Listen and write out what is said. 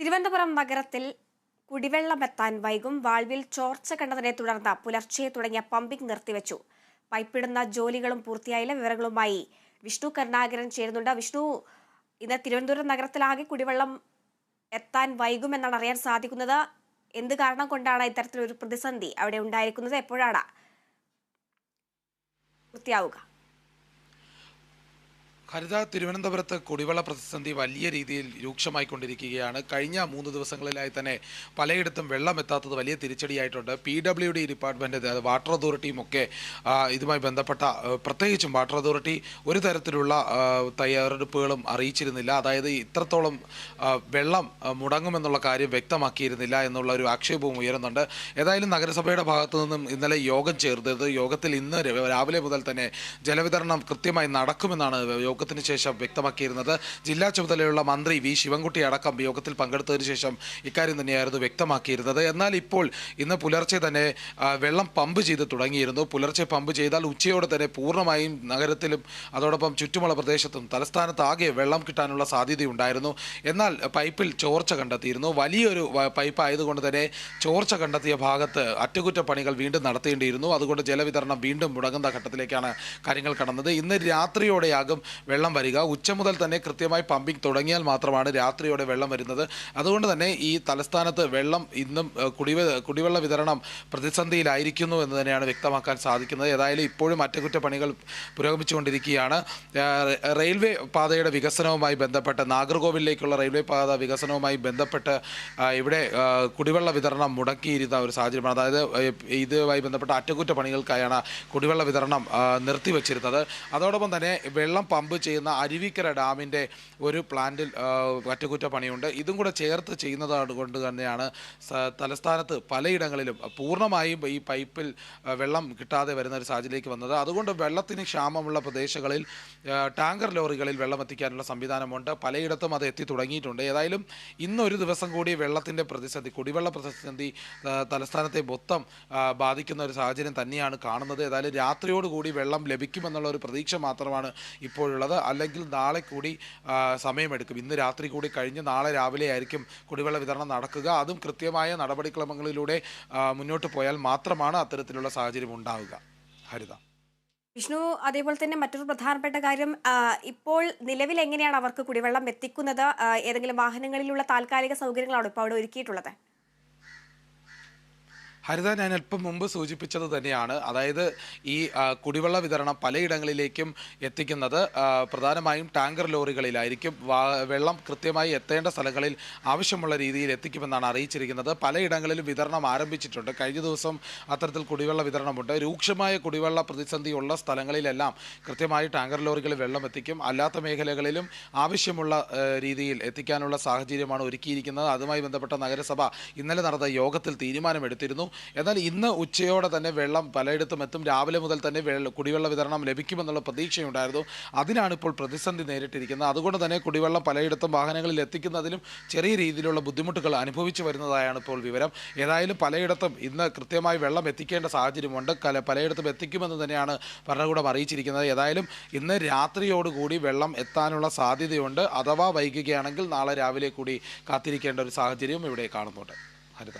തിരുവനന്തപുരം നഗരത്തിൽ കുടിവെള്ളമെത്താൻ വൈകും വാൾവിൽ ചോർച്ച കണ്ടതിനെ തുടർന്ന് പുലർച്ചെ തുടങ്ങിയ പമ്പിംഗ് നിർത്തിവെച്ചു. പൈപ്പിടുന്ന ജോലികളും പൂർത്തിയായില്ല. വിവരങ്ങളുമായി വിഷ്ണു കരുണാകരൻ ചേരുന്നുണ്ട്. വിഷ്ണു ഇന്ന് തിരുവനന്തപുരം നഗരത്തിലാകെ കുടിവെള്ളം എത്താൻ വൈകുമെന്നാണ് അറിയാൻ സാധിക്കുന്നത്. എന്ത് കാരണം കൊണ്ടാണ് ഇത്തരത്തിലൊരു പ്രതിസന്ധി അവിടെ ഉണ്ടായിരിക്കുന്നത്? എപ്പോഴാണ് പൂർത്തിയാവുക? ഹരിത തിരുവനന്തപുരത്ത് കുടിവെള്ള പ്രതിസന്ധി വലിയ രീതിയിൽ രൂക്ഷമായിക്കൊണ്ടിരിക്കുകയാണ്. കഴിഞ്ഞ മൂന്ന് ദിവസങ്ങളിലായി തന്നെ പലയിടത്തും വെള്ളം എത്താത്തത് വലിയ തിരിച്ചടിയായിട്ടുണ്ട്. P W D department water അതോറിറ്റിയും ഒക്കെ ഇതുമായി ബന്ധപ്പെട്ട പ്രത്യേകിച്ചും വാട്ടർ അതോറിറ്റി ഒരു തരത്തിലുള്ള തയ്യാറെടുപ്പുകളും അറിയിച്ചിരുന്നില്ല. അതായത് ഇത്രത്തോളം വെള്ളം മുടങ്ങുമെന്നുള്ള കാര്യം വ്യക്തമാക്കിയിരുന്നില്ല എന്നുള്ള ഒരു ആക്ഷേപവും ഉയരുന്നുണ്ട്. ഏതായാലും നഗരസഭയുടെ ഭാഗത്തു നിന്നും ഇന്നലെ യോഗം ചേർത്തത് യോഗത്തിൽ ഇന്ന് രാവിലെ മുതൽ തന്നെ ജലവിതരണം കൃത്യമായി നടക്കുമെന്നാണ് യോഗത്തിന് ശേഷം വ്യക്തമാക്കിയിരുന്നത് ജില്ലാ ചുമതലയുള്ള മന്ത്രി വി ശിവൻകുട്ടി അടക്കം യോഗത്തിൽ പങ്കെടുത്തതിന് ശേഷം ഇക്കാര്യം തന്നെയായിരുന്നു വ്യക്തമാക്കിയിരുന്നത്. എന്നാൽ ഇപ്പോൾ ഇന്ന് പുലർച്ചെ തന്നെ വെള്ളം പമ്പ് ചെയ്ത് തുടങ്ങിയിരുന്നു. പുലർച്ചെ പമ്പ് ചെയ്താൽ ഉച്ചയോടെ തന്നെ പൂർണമായും നഗരത്തിലും അതോടൊപ്പം ചുറ്റുമുള്ള പ്രദേശത്തും തലസ്ഥാനത്ത് ആകെ വെള്ളം കിട്ടാനുള്ള സാധ്യതയുണ്ടായിരുന്നു എന്നാൽ പൈപ്പിൽ ചോർച്ച കണ്ടെത്തിയിരുന്നു. വലിയൊരു പൈപ്പ് ആയതുകൊണ്ട് തന്നെ ചോർച്ച കണ്ടെത്തിയ ഭാഗത്ത് അറ്റകുറ്റപ്പണികൾ വീണ്ടും നടത്തേണ്ടിയിരുന്നു. അതുകൊണ്ട് ജലവിതരണം വീണ്ടും മുടങ്ങുന്ന ഘട്ടത്തിലേക്കാണ് കാര്യങ്ങൾ കടന്നത്. ഇന്ന് രാത്രിയോടെയാകും വെള്ളം വരിക. ഉച്ച മുതൽ തന്നെ കൃത്യമായി പമ്പിംഗ് തുടങ്ങിയാൽ മാത്രമാണ് രാത്രിയോടെ വെള്ളം വരുന്നത്. അതുകൊണ്ട് തന്നെ ഈ തലസ്ഥാനത്ത് വെള്ളം ഇന്നും കുടിവെ കുടിവെള്ള വിതരണം പ്രതിസന്ധിയിലായിരിക്കുന്നു എന്ന് തന്നെയാണ് വ്യക്തമാക്കാൻ സാധിക്കുന്നത്. ഏതായാലും ഇപ്പോഴും അറ്റകുറ്റപ്പണികൾ പുരോഗമിച്ചുകൊണ്ടിരിക്കുകയാണ്. റെയിൽവേ പാതയുടെ വികസനവുമായി ബന്ധപ്പെട്ട് നാഗർകോവിലേക്കുള്ള റെയിൽവേ പാത വികസനവുമായി ബന്ധപ്പെട്ട് ഇവിടെ കുടിവെള്ള വിതരണം മുടക്കിയിരുന്ന ഒരു സാഹചര്യമാണ്. അതായത് ഇതുമായി ബന്ധപ്പെട്ട അറ്റകുറ്റപ്പണികൾക്കായാണ് കുടിവെള്ള വിതരണം നിർത്തിവച്ചിരുന്നത്. അതോടൊപ്പം തന്നെ വെള്ളം പമ്പ് ചെയ്യുന്ന അരുവിക്കര ഡാമിന്റെ ഒരു പ്ലാന്റിൽ അറ്റകുറ്റപ്പണിയുണ്ട് ഇതും കൂടെ ചേർത്ത് ചെയ്യുന്നത് കൊണ്ട് തന്നെയാണ് തലസ്ഥാനത്ത് പലയിടങ്ങളിലും പൂർണമായും ഈ പൈപ്പിൽ വെള്ളം കിട്ടാതെ വരുന്ന ഒരു സാഹചര്യത്തിലേക്ക് വന്നത്. അതുകൊണ്ട് വെള്ളത്തിന് ക്ഷാമമുള്ള പ്രദേശങ്ങളിൽ ടാങ്കർ ലോറികളിൽ വെള്ളം എത്തിക്കാനുള്ള സംവിധാനമുണ്ട്. പലയിടത്തും അത് എത്തി തുടങ്ങിയിട്ടുണ്ട്. ഏതായാലും ഇന്നൊരു ദിവസം കൂടി വെള്ളത്തിന്റെ പ്രതിസന്ധി കുടിവെള്ള പ്രതിസന്ധി തലസ്ഥാനത്തെ മൊത്തം ബാധിക്കുന്ന ഒരു സാഹചര്യം തന്നെയാണ് കാണുന്നത്. ഏതായാലും രാത്രിയോടുകൂടി വെള്ളം ലഭിക്കുമെന്നുള്ള ഒരു പ്രതീക്ഷ മാത്രമാണ് ഇപ്പോഴുള്ളത് അല്ലെങ്കിൽ നാളെ കൂടി സമയമെടുക്കും. ഇന്ന് രാത്രി കൂടി കഴിഞ്ഞ് നാളെ രാവിലെ ആയിരിക്കും കുടിവെള്ള വിതരണം നടക്കുക. അതും കൃത്യമായ നടപടിക്രമങ്ങളിലൂടെ മുന്നോട്ട് പോയാൽ മാത്രമാണ് അത്തരത്തിലുള്ള സാഹചര്യം ഉണ്ടാവുക. ഹരിത. വിഷ്ണു അതേപോലെ തന്നെ മറ്റൊരു പ്രധാനപ്പെട്ട കാര്യം ഇപ്പോൾ നിലവിൽ എങ്ങനെയാണ് അവർക്ക് കുടിവെള്ളം എത്തിക്കുന്നത്? ഏതെങ്കിലും വാഹനങ്ങളിലുള്ള താൽക്കാലിക സൗകര്യങ്ങളാണോ ഇപ്പോൾ അവിടെ ഒരുക്കിയിട്ടുള്ളത്? ഹരിത ഞാൻ അല്പം മുമ്പ് സൂചിപ്പിച്ചത് തന്നെയാണ്. അതായത് ഈ കുടിവെള്ള വിതരണം പലയിടങ്ങളിലേക്കും എത്തിക്കുന്നത് പ്രധാനമായും ടാങ്കർ ലോറികളിലായിരിക്കും. വെള്ളം കൃത്യമായി എത്തേണ്ട സ്ഥലങ്ങളിൽ ആവശ്യമുള്ള രീതിയിൽ എത്തിക്കുമെന്നാണ് അറിയിച്ചിരിക്കുന്നത്. പലയിടങ്ങളിലും വിതരണം ആരംഭിച്ചിട്ടുണ്ട്. കഴിഞ്ഞ ദിവസം അത്തരത്തിൽ കുടിവെള്ള വിതരണമുണ്ട്. രൂക്ഷമായ കുടിവെള്ള പ്രതിസന്ധി ഉള്ള സ്ഥലങ്ങളിലെല്ലാം കൃത്യമായി ടാങ്കർ ലോറികളിൽ വെള്ളം എത്തിക്കും. അല്ലാത്ത മേഖലകളിലും ആവശ്യമുള്ള രീതിയിൽ എത്തിക്കാനുള്ള സാഹചര്യമാണ് ഒരുക്കിയിരിക്കുന്നത്. അതുമായി ബന്ധപ്പെട്ട നഗരസഭ ഇന്നലെ നടന്ന യോഗത്തിൽ തീരുമാനമെടുത്തിരുന്നു. എന്നാൽ ഇന്ന് ഉച്ചയോടെ തന്നെ വെള്ളം പലയിടത്തും എത്തും. രാവിലെ മുതൽ തന്നെ വെള്ള കുടിവെള്ള വിതരണം ലഭിക്കുമെന്നുള്ള പ്രതീക്ഷയുണ്ടായിരുന്നു. അതിനാണ് ഇപ്പോൾ പ്രതിസന്ധി നേരിട്ടിരിക്കുന്നത്. അതുകൊണ്ട് തന്നെ കുടിവെള്ളം പലയിടത്തും വാഹനങ്ങളിൽ എത്തിക്കുന്നതിലും ചെറിയ രീതിയിലുള്ള ബുദ്ധിമുട്ടുകൾ അനുഭവിച്ചു വരുന്നതായാണ് ഇപ്പോൾ വിവരം. ഏതായാലും പലയിടത്തും ഇന്ന് കൃത്യമായി വെള്ളം എത്തിക്കേണ്ട സാഹചര്യമുണ്ട്. കല പലയിടത്തും എത്തിക്കുമെന്ന് തന്നെയാണ് ഭരണകൂടം അറിയിച്ചിരിക്കുന്നത്. ഏതായാലും ഇന്ന് രാത്രിയോടുകൂടി വെള്ളം എത്താനുള്ള സാധ്യതയുണ്ട്. അഥവാ വൈകുകയാണെങ്കിൽ നാളെ രാവിലെ കൂടി കാത്തിരിക്കേണ്ട ഒരു സാഹചര്യവും ഇവിടെ കാണുന്നുണ്ട്. ഹരിത